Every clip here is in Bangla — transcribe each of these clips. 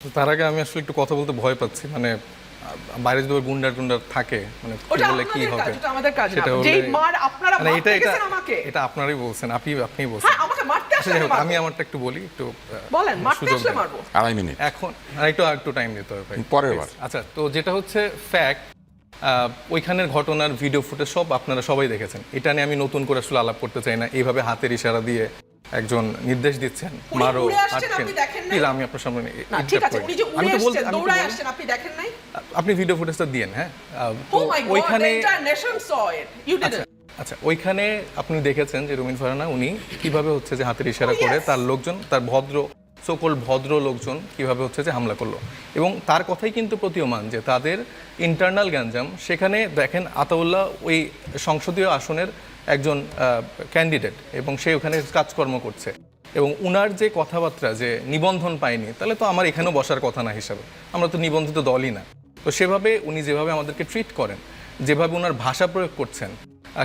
তো তার আগে আমি আসলে একটু কথা বলতে ভয় পাচ্ছি মানে বাইরে যদি গুন্ডার টুন্ডার থাকে মানে বলে কি হবে? ওটা আমাদের কাজ না। সেটা হলে- মানে এটা এটা এটা আপনারই বলছেন আপনি আপনি বলছেন। হ্যাঁ আমাকে মারতে আচ্ছা আসলে যাই হোক, আমি আমারটা একটু বলি একটু বলেন মারতে সুযোগ আসলে মারবো। আড়াই মিনিট। এখন আর একটু একটু টাইম দিতে হবে ভাই। পরের বার। আচ্ছা তো যেটা হচ্ছে ফ্যাক্ট ওইখানের ঘটনার ভিডিও ফুটেজ সব আপনারা সবাই দেখেছেন। এটা নিয়ে আমি নতুন করে আসলে আলাপ করতে চাই না এইভাবে হাতের ইশারা দিয়ে। একজন নির্দেশ দিচ্ছেন মারো আটকেন। আমি আপনার সামনে ঠিক আছে উনি যে উড়ে আসছেন দৌড়ায় আসছেন আপনি দেখেন নাই? আপনি ভিডিও ফুটেজটা দিয়েন হ্যাঁ? গড ওইখানে আচ্ছা আচ্ছা ওইখানে আপনি দেখেছেন যে রুমিন ফারহানা উনি কীভাবে হচ্ছে যে হাতের ইশারা Oh, করে তার লোকজন তার ভদ্র সকল ভদ্র লোকজন কীভাবে হচ্ছে যে হামলা করল। এবং তার কথাই কিন্তু প্রতীয়মান যে তাদের ইন্টারনাল গ্যাঞ্জাম সেখানে দেখেন আতাউল্লাহ ওই সংসদীয় আসনের একজন ক্যান্ডিডেট এবং সে ওখানে কাজকর্ম করছে। এবং উনার যে কথাবার্তা, যে নিবন্ধন পায়নি, তাহলে তো আমার এখানেও বসার কথা না হিসাবে। আমরা তো নিবন্ধিত দলই না। তো সেভাবে উনি যেভাবে আমাদেরকে ট্রিট করেন, যেভাবে ওনার ভাষা প্রয়োগ করছেন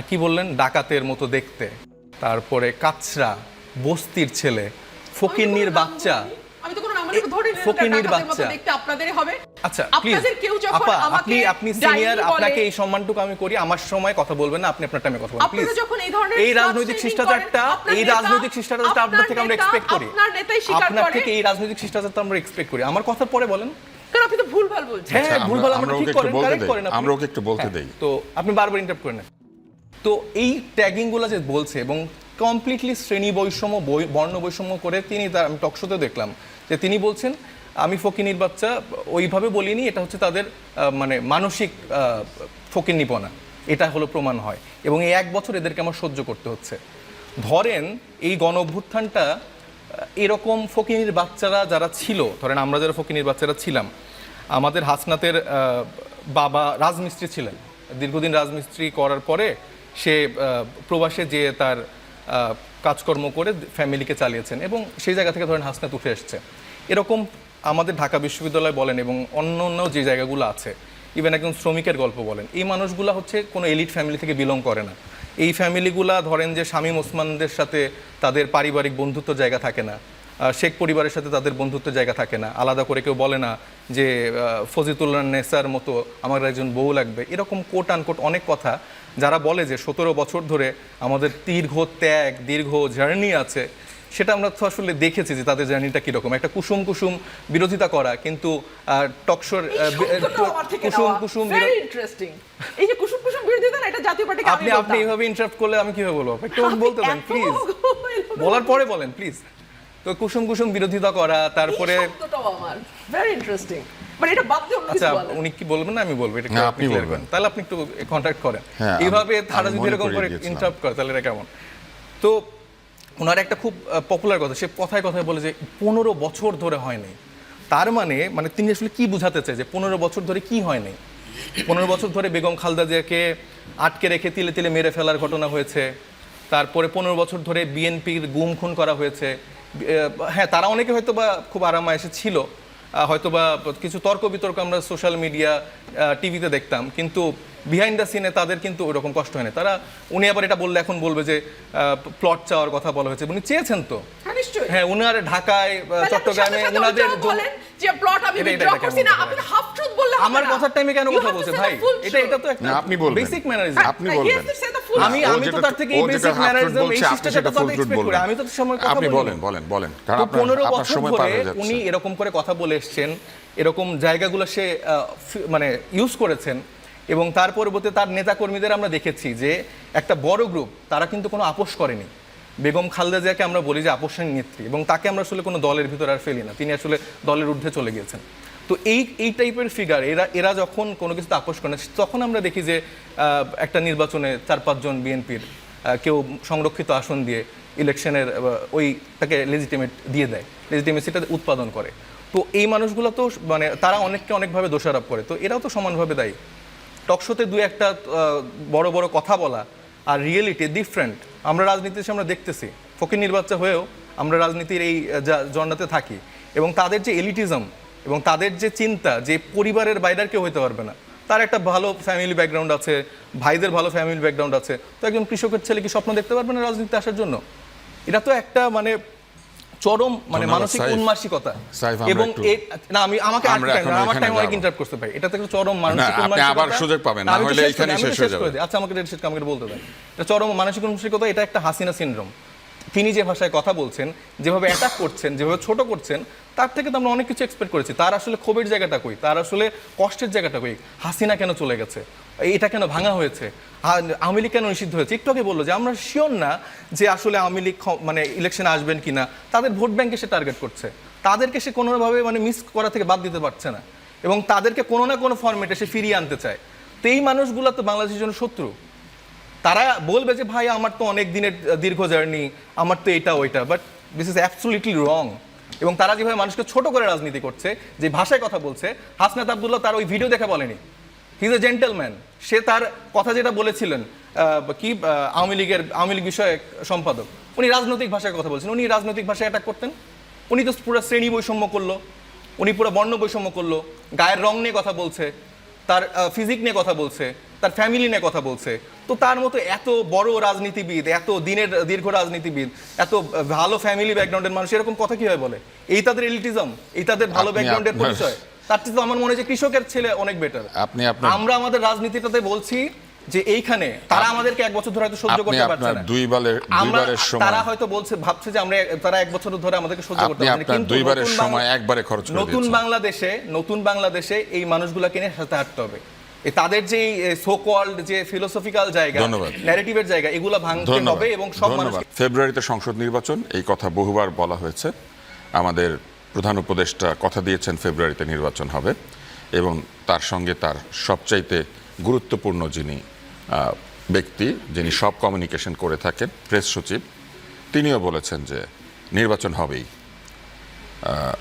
কি বললেন? ডাকাতের মতো দেখতে, তারপরে কাছরা বস্তির ছেলে, ফকিন্নির বাচ্চা বাচ্চা। দেখতে হবে। আচ্ছা আপনাদের কেউ যখন আমাকে আপনি আপনি সিনিয়র আপনাকে এই সম্মানটুকু আমি করি আমার সময় কথা বলবেন না আপনি আপনার টাইমে কথা বলবেন। প্লিজ যখন এই ধরনের এই রাজনৈতিক শিষ্টাচারটা এই রাজনৈতিক শিষ্টাচারটা আপনার থেকে আমরা এক্সপেক্ট করি। আপনার নেতাই স্বীকার আপনার করে। থেকে এই রাজনৈতিক শিষ্টাচারটা আমরা এক্সপেক্ট করি। আমার কথা পরে বলেন। কারণ আপনি তো ভুলভাল বলছেন। হ্যাঁ আচ্ছা, আমরা- ভুলভাল আমরা আমরা ঠিক করেন কারেক্ট করেন আমরা ওকে একটু বলতে হ্যাঁ, দেই। তো আপনি বারবার ইন্টারাপ্ট করেন না তো এই ট্যাগিংগুলো যে বলছে এবং কমপ্লিটলি শ্রেণি বৈষম্য বর্ণ বৈষম্য করে তিনি তার, আমি টকশোতে দেখলাম যে তিনি বলছেন, আমি ফকিনির বাচ্চা, ওইভাবে বলিনি, এটা হচ্ছে তাদের মানে মানসিক ফকিন্নিপনা। এটা হলো প্রমাণ হয়। এবং এই এক বছর এদেরকে আমার সহ্য করতে হচ্ছে। ধরেন এই গণ অভ্যুত্থানটা এরকম ফকিনির বাচ্চারা যারা ছিল, ধরেন আমরা যারা ফকিনির বাচ্চারা ছিলাম, আমাদের হাসনাতের বাবা রাজমিস্ত্রি ছিলেন। দীর্ঘদিন রাজমিস্ত্রি করার পরে সে প্রবাসে যেয়ে তার কাজকর্ম করে ফ্যামিলিকে চালিয়েছেন এবং সেই জায়গা থেকে ধরেন হাসনাত উঠে এসছে। এরকম আমাদের ঢাকা বিশ্ববিদ্যালয় বলেন এবং অন্য অন্য যে জায়গাগুলো আছে ইভেন একজন শ্রমিকের গল্প বলেন, এই মানুষগুলো হচ্ছে কোনো এলিট ফ্যামিলি থেকে বিলং করে না। এই ফ্যামিলিগুলা ধরেন যে শামীম ওসমানদের সাথে তাদের পারিবারিক বন্ধুত্ব জায়গা থাকে না। শেখ পরিবারের সাথে তাদের বন্ধুত্বের জায়গা থাকে না। আলাদা করে কেউ বলে না যে ফজিতুল্লাহ নেসার মতো আমার একজন বউ লাগবে। এরকম কোট আনকোট অনেক কথা যারা বলে যে সতেরো বছর ধরে আমাদের দীর্ঘ ত্যাগ দীর্ঘ জার্নি আছে। সেটা আমরা তো আসলে দেখেছি যে তাদের জার্নিটা কীরকম। একটা কুসুম কুসুম বিরোধিতা করা কিন্তু টকশোর কুসুম কুসুম ইন্টারেস্টিং এই যে কুসুম কুসুম বিরোধিতা না এটা জাতীয় পার্টিকে আপনি আপনি এইভাবে ইন্টারাপ্ট করলে আমি কীভাবে বলব? একটু বলতে দেন প্লিজ বলার পরে বলেন প্লিজ তো কুসুম কুসুম বিরোধিতা করা তারপরে ভেরি ইন্টারেস্টিং মানে এটা বাদ দিয়ে আচ্ছা উনি কি বলবেন আমি বলব? এটা হ্যাঁ, আপনি আপনি বলবেন। তাহলে আপনি একটু কন্ট্যাক্ট করেন। এইভাবে তারা যদি এরকম করে ইন্টারাপ্ট করে তাহলে এটা কেমন? তো ওনার একটা খুব পপুলার কথা সে কথায় কথায় বলে যে পনেরো বছর ধরে হয়নি তার মানে মানে তিনি আসলে কি বুঝাতে চায় যে পনেরো বছর ধরে কি হয় নাই? পনেরো বছর ধরে বেগম খালদা জিয়াকে আটকে রেখে তিলে তিলে মেরে ফেলার ঘটনা হয়েছে। তারপরে পনেরো বছর ধরে বিএনপির গুম খুন করা হয়েছে। হ্যাঁ তারা অনেকে হয়তো বা খুব আরামায়েসে ছিল। হয়তো বা কিছু তর্ক বিতর্ক আমরা সোশ্যাল মিডিয়া টিভিতে দেখতাম। কিন্তু বিহাইন্ড দ্য সিনে তাদের কিন্তু ওইরকম কষ্ট হয় না। তারা উনি আবার এটা বললে এখন বলবে যে প্লট চাওয়ার কথা বলা হয়েছে। উনি চেয়েছেন তো। হ্যাঁ হ্যাঁ উনার ঢাকায় চট্টগ্রামে উনাদের ওইটাও জন্য- বলেন যে প্লট আমি এটা- এটা- উইথড্র করছি না আপনি হাফ ট্রুথ বললে আমার কথার টাইমে কেন কথা বলছে ভাই এটা এটা তো একটা আপনি বলবেন। বেসিক ম্যানারিজম আপনি বলবেন। full আমি আমি তো তার থেকে এই বেসিক ম্যানারিজম এই শিষ্টাচারটা তো আমি এক্সপেক্ট করি আমি তো সময় কথা আপনি বলেন। বলেন বলেন কারণ আপনার পনেরো বছর ধরে উনি এরকম করে কথা বলে এসছেন এরকম জায়গাগুলো সে আহ, মানে ইউজ করেছেন এবং তার পরবর্তীতে তার নেতাকর্মীদের আমরা দেখেছি যে একটা বড় গ্রুপ তারা কিন্তু কোনো আপোষ করেনি। বেগম খালেদা জিয়াকে আমরা বলি যে আপোষের নেত্রী এবং তাকে আমরা আসলে কোনো দলের ভিতরে আর ফেলি না। তিনি আসলে দলের ঊর্ধ্বে চলে গিয়েছেন। তো এই এই টাইপের ফিগার এরা এরা যখন কোনো কিছুতে আপোষ করে না, তখন আমরা দেখি যে একটা নির্বাচনে চার পাঁচজন বিএনপির কেউ সংরক্ষিত আসন দিয়ে ইলেকশনের ওই তাকে লেজিটিমেট দিয়ে দেয়। লেজিটিমেসিটা উৎপাদন করে। তো এই মানুষগুলো তো মানে তারা অনেককে অনেকভাবে দোষারোপ করে। তো এরাও তো সমানভাবে দায়ী। টকশোতে দুই একটা বড় বড় কথা বলা আর রিয়েলিটি ডিফারেন্ট আমরা রাজনীতিতে আমরা দেখতেছি ফকির নির্বাচন হয়েও আমরা রাজনীতির এই আহ, জা- জন্নাতে থাকি। এবং তাদের যে এলিটিজম এবং তাদের যে চিন্তা যে পরিবারের বাইরে কেউ হতে পারবে না তার একটা ভালো ফ্যামিলি ব্যাকগ্রাউন্ড আছে ভাইদের ভালো ফ্যামিলি ব্যাকগ্রাউন্ড আছে। তো একজন কৃষকের ছেলে কি স্বপ্ন দেখতে পারবে না রাজনীতিতে আসার জন্য? এটা তো একটা মানে চরম মানে মানসিক। উন্মাসিকতা। এবং না আমি আমাকে আমরা টাইম অনেক ইন্টারাপ্ট করতে পারি। এটা থেকে চরম মানসিক উন্মাসিকতা। আবার সুযোগ পাবেন, না হলে এখানেই শেষ হয়ে যাবে। আচ্ছা আমাকে শেষ আমাকে বলতে দেন এটা চরম মানসিক উন্মাসিকতা এটা একটা হাসিনা সিনড্রোম। তিনি যে ভাষায় কথা বলছেন, যেভাবে অ্যাটাক করছেন, যেভাবে ছোট করছেন, তার থেকে তো আমরা অনেক কিছু এক্সপেক্ট করেছি। তার আসলে ক্ষোভের জায়গাটা কই? তার আসলে কষ্টের জায়গাটা কই? হাসিনা কেন চলে গেছে? এটা কেন ভাঙা হয়েছে? আওয়ামী লীগ কেন নিষিদ্ধ হয়েছে? একটু আগে বলল যে, আমরা শিওর না যে আসলে আওয়ামী লীগ মানে ইলেকশনে আসবেন কিনা। তাদের ভোট ব্যাংকে সে টার্গেট করছে। তাদেরকে সে কোনোভাবে মানে মিস করা থেকে বাদ দিতে পারছে না। এবং তাদেরকে কোনো না কোনো ফর্মেটে সে ফিরিয়ে আনতে চায়। তো এই মানুষগুলো তো বাংলাদেশের জন্য শত্রু। তারা বলবে যে, ভাই, আমার তো অনেক দিনের দীর্ঘ জার্নি, আমার তো এটা, ওইটা। But this is absolutely wrong এবং তারা যেভাবে মানুষকে ছোট করে রাজনীতি করছে, যে ভাষায় কথা বলছে, হাসনাত আবদুল্লাহ তার ওই ভিডিও দেখে বলেনি। হি ইজ এ জেন্টেলম্যান সে তার কথা যেটা বলেছিলেন কি আওয়ামী লীগের, আওয়ামী লীগ বিষয়ক সম্পাদক, উনি রাজনৈতিক ভাষায় কথা বলছেন। উনি রাজনৈতিক ভাষায় অ্যাটাক করতেন। উনি তো পুরো শ্রেণি বৈষম্য করল, উনি পুরো বর্ণ বৈষম্য করল, গায়ের রং নিয়ে কথা বলছে। তার ফিজিক নিয়ে কথা বলছে তার ফ্যামিলি নিয়ে কথা বলছে। তো তার মতো এত বড় রাজনীতিবিদ এত দিনের দীর্ঘ রাজনীতিবিদ এত ভালো ফ্যামিলি ব্যাকগ্রাউন্ডের মানুষ এরকম কথা কীভাবে বলে? এই তাদের এলিটিজম এই তাদের ভালো ব্যাকগ্রাউন্ড ব্যাকগ্রাউন্ডের পরিচয়। তার চেয়ে তো আমার মনে হয় যে কৃষকের ছেলে অনেক বেটার আপনি আমরা আমাদের রাজনীতিটাতে বলছি যে এইখানে তারা আমাদেরকে এক বছর ধরে হয়তো সহ্য করতে পারছে না। দুইবারের দুইবারের সময় তারা হয়তো বলছে ভাবছে যে আমরা তারা এক বছর ধরে আমাদেরকে সহ্য করতে পারছে না। কিন্তু দুইবারের সময় একবারে খরচ করে নতুন বাংলাদেশে নতুন বাংলাদেশে এই মানুষগুলোকে নিয়ে সাথে হাঁটতে হবে। তাদের যে সো কল্ড যে ফিলোসফিক্যাল জায়গা। ন্যারেটিভের জায়গা এগুলো ভাঙতে হবে এবং সব মানুষ ফেব্রুয়ারিতে সংসদ নির্বাচন এই কথা বহুবার বলা হয়েছে। আমাদের প্রধান উপদেষ্টা কথা দিয়েছেন ফেব্রুয়ারিতে নির্বাচন হবে। এবং তার সঙ্গে তার সবচাইতে গুরুত্বপূর্ণ যিনি ব্যক্তি যিনি সব কমিউনিকেশন করে থাকেন প্রেস সচিব তিনিও বলেছেন যে নির্বাচন হবেই।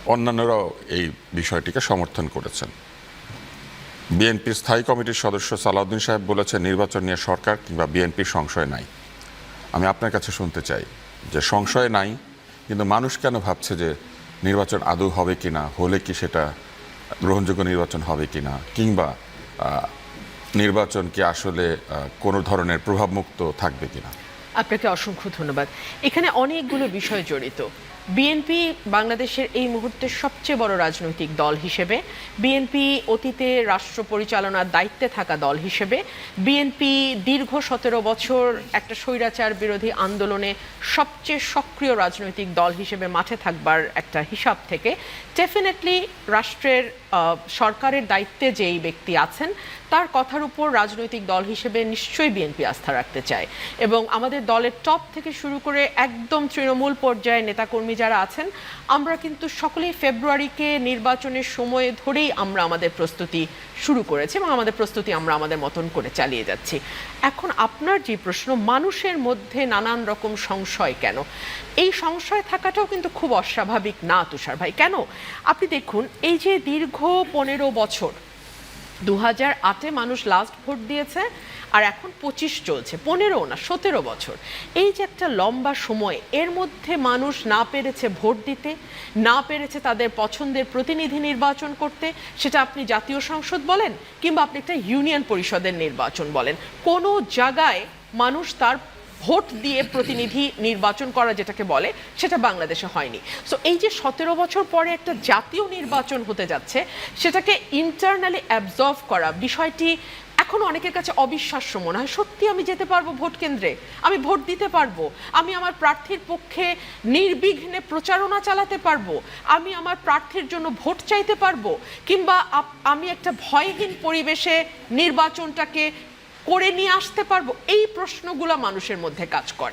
অন্যান্যরাও এই বিষয়টিকে সমর্থন করেছেন। বিএনপির স্থায়ী কমিটির সদস্য সালাউদ্দিন সাহেব বলেছেন নির্বাচন নিয়ে সরকার কিংবা বিএনপির সংশয় নাই। আমি আপনার কাছে শুনতে চাই যে সংশয় নাই কিন্তু মানুষ কেন ভাবছে যে নির্বাচন আদৌ হবে কিনা হলে কি সেটা গ্রহণযোগ্য নির্বাচন হবে কিনা কিংবা আহ, নির্বাচন কি আসলে কোনো ধরনের প্রভাবমুক্ত থাকবে কিনা? আপনাকে অসংখ্য ধন্যবাদ। এখানে অনেকগুলো বিষয় জড়িত। বিএনপি বাংলাদেশের এই মুহূর্তে সবচেয়ে বড় রাজনৈতিক দল হিসেবে বিএনপি অতীতে রাষ্ট্র পরিচালনার দায়িত্বে থাকা দল হিসেবে বিএনপি দীর্ঘ সতেরো বছর একটা স্বৈরাচার বিরোধী আন্দোলনে সবচেয়ে সক্রিয় রাজনৈতিক দল হিসেবে মাঠে থাকবার একটা হিসাব থেকে ডেফিনেটলি রাষ্ট্রের সরকারের দায়িত্বে যেই ব্যক্তি আছেন তার কথার উপর রাজনৈতিক দল হিসেবে নিশ্চয়ই বিএনপি আস্থা রাখতে চায়। এবং আমাদের দলের টপ থেকে শুরু করে একদম তৃণমূল পর্যায়ে নেতাকর্মী যারা আছেন, আমরা কিন্তু সকলেই ফেব্রুয়ারিকে নির্বাচনের সময়ে ধরেই আমরা আমাদের প্রস্তুতি শুরু করেছি এবং আমাদের প্রস্তুতি আমরা আমাদের মতন করে চালিয়ে যাচ্ছি। এখন আপনার যে প্রশ্ন, মানুষের মধ্যে নানান রকম সংশয় কেন? এই সংশয় থাকাটাও কিন্তু খুব অস্বাভাবিক না, তুষার ভাই। কেন? আপনি দেখুন, এই যে দীর্ঘ পনেরো বছর দু হাজার আটে মানুষ লাস্ট ভোট দিয়েছে, আর এখন পঁচিশ চলছে, পনেরো না, সতেরো বছর। এই যে একটা লম্বা সময়, এর মধ্যে মানুষ না পেরেছে ভোট দিতে, না পেরেছে তাদের পছন্দের প্রতিনিধি নির্বাচন করতে, সেটা আপনি জাতীয় সংসদ বলেন, কিংবা আপনি একটা ইউনিয়ন পরিষদের নির্বাচন বলেন। কোনো জায়গায় মানুষ তার ভোট দিয়ে প্রতিনিধি নির্বাচন করা যেটাকে বলে, সেটা বাংলাদেশে হয়নি। সো এই যে সতেরো বছর পরে একটা জাতীয় নির্বাচন হতে যাচ্ছে, সেটাকে ইন্টারনালি অ্যাবজর্ভ করা বিষয়টি এখন অনেকের কাছে অবিশ্বাস্য মনে হয়। সত্যি আমি যেতে পারব ভোট কেন্দ্রে? আমি ভোট দিতে পারব? আমি আমার প্রার্থীর পক্ষে নির্বিঘ্নে প্রচারণা চালাতে পারব? আমি আমার প্রার্থীর জন্য ভোট চাইতে পারব? কিংবা আমি একটা ভয়হীন পরিবেশে নির্বাচনটাকে করে নিয়ে আসতে পারব? এই প্রশ্নগুলো মানুষের মধ্যে কাজ করে।